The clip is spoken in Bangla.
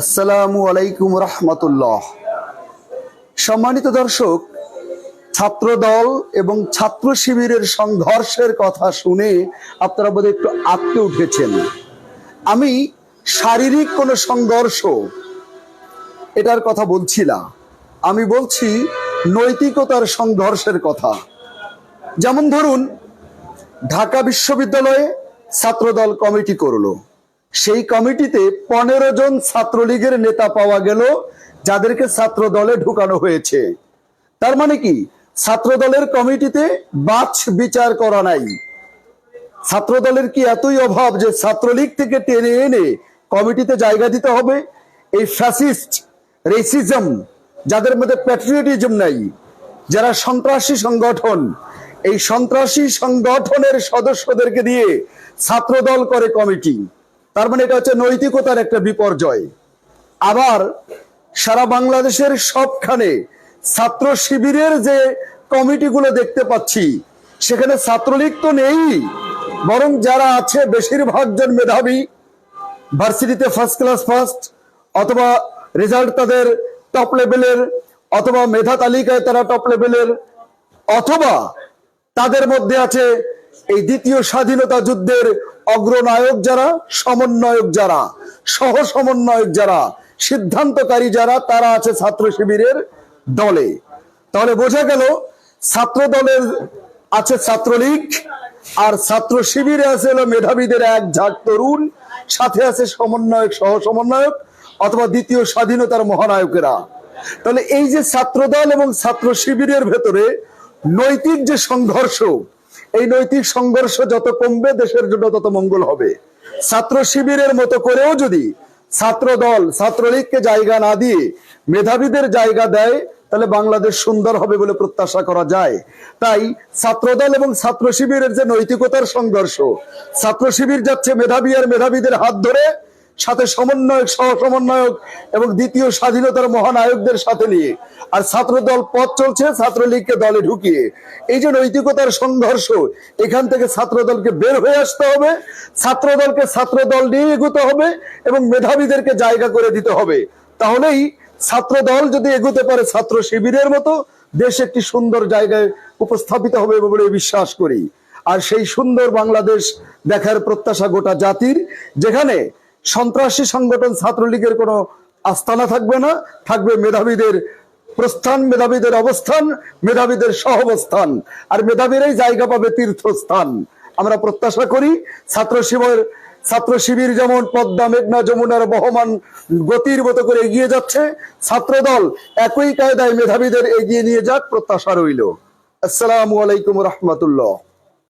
আসসালামু আলাইকুম রহমতুল্লাহ। সম্মানিত দর্শক ছাত্র দল এবং ছাত্র শিবিরের সংঘর্ষের কথা শুনে আপনারা বোধহয় একটু আটকে উঠেছেন। আমি শারীরিক কোনো সংঘর্ষ, এটার কথা বলছি না। আমি বলছি নৈতিকতার সংঘর্ষের কথা। যেমন ধরুন, ঢাকা বিশ্ববিদ্যালয়ে ছাত্রদল কমিটি করল। সেই কমিটিতে পনেরো জন ছাত্রলীগের নেতা পাওয়া গেল, যাদেরকে ছাত্র দলে ঢুকানো হয়েছে। তার মানে কি? ছাত্র দলের কমিটিতে বাছ বিচার করা নাই। ছাত্র দলের কি এতই অভাব যে ছাত্রলীগ থেকে টেনে এনে কমিটিতে জায়গা দিতে হবে? এই ফ্যাসিস্ট রেসিজম যাদের মধ্যে প্যাট্রিয়টিজম নাই, যারা সন্ত্রাসী সংগঠন, এই সন্ত্রাসী সংগঠনের সদস্যদেরকে দিয়ে ছাত্রদল করে কমিটি। তার মানে এটা হচ্ছে নৈতিকতার একটা বিপর্যয়। আবার সারা বাংলাদেশের সবখানে ছাত্র শিবিরের যে কমিটিগুলো দেখতে পাচ্ছি, সেখানে ছাত্রলীগ তো নেই, বরং যারা আছে বেশিরভাগ জন মেধাবী, ভার্সিটিতে ফার্স্ট ক্লাস ফার্স্ট অথবা রেজাল্ট তাদের টপ লেভেলের অথবা মেধা তালিকায় তারা টপ লেভেলের অথবা তাদের মধ্যে আছে এই দ্বিতীয় স্বাধীনতা যুদ্ধের অগ্রনায়ক যারা, সমন্বয়ক যারা সহ সমন্বয়ক যারা, সিদ্ধান্তকারী যারা, তারা আছে ছাত্র শিবিরের দলে। তাহলে বোঝা গেল ছাত্র দলের আছে ছাত্রলীগ, আর ছাত্র শিবিরে আছে হলো মেধাবীদের এক ঝাঁক তরুণ, সাথে আছে সমন্বয়ক সহ সমন্বয়ক অথবা দ্বিতীয় স্বাধীনতার মহানায়কেরা। তাহলে এই যে ছাত্রদল এবং ছাত্র শিবিরের ভেতরে নৈতিক যে সংঘর্ষ এই নৈতিক সংঘর্ষ যত কমবে, দেশের জন্য তত মঙ্গল হবে। ছাত্র শিবিরের মতো করেও যদি ছাত্র দল ছাত্রলীগকে জায়গা না দিয়ে মেধাবীদের জায়গা দেয়, তাহলে বাংলাদেশ সুন্দর হবে বলে প্রত্যাশা করা যায়। তাই ছাত্রদল এবং ছাত্র শিবিরের যে নৈতিকতার সংঘর্ষ, ছাত্র শিবির যাচ্ছে মেধাবী আর মেধাবীদের হাত ধরে সাথে সমন্বয়ক সহ সমন্বয়ক এবং দ্বিতীয় স্বাধীনতার মহানায়কদের সাথে নিয়ে। আর ছাত্র দল পথ চলছে, ছাত্রলীগকে দলে ঢুকিয়ে। এই যে নৈতিকতার সংঘর্ষ, এখান থেকে ছাত্র দলকে বের হয়ে আসতে হবে। ছাত্র দলকে ছাত্র দল নিয়ে এগোতে হবে এবং মেধাবীদেরকে জায়গা করে দিতে হবে। তাহলেই ছাত্র দল যদি এগোতে পারে ছাত্র শিবিরের মতো, দেশ একটি সুন্দর জায়গায় উপস্থাপিত হবে বলে বিশ্বাস করি। আর সেই সুন্দর বাংলাদেশ দেখার প্রত্যাশা গোটা জাতির, যেখানে সন্ত্রাসী সংগঠন ছাত্রলীগের কোনো আস্থানা থাকবে না, থাকবে মেধাবীদের প্রস্থান, মেধাবীদের অবস্থান, মেধাবীদের সহবস্থান। আর মেধাবীরাই জায়গা পাবে তীর্থস্থান। আমরা প্রত্যাশা করি ছাত্র শিবির ছাত্র শিবির যেমন পদ্মা, মেঘনা, যমুনার বহমান গতির মতো করে এগিয়ে যাচ্ছে, ছাত্রদল একই কায়দায় মেধাবীদের এগিয়ে নিয়ে যাক, প্রত্যাশা রইল। আসসালামু আলাইকুম রহমতুল্লাহ।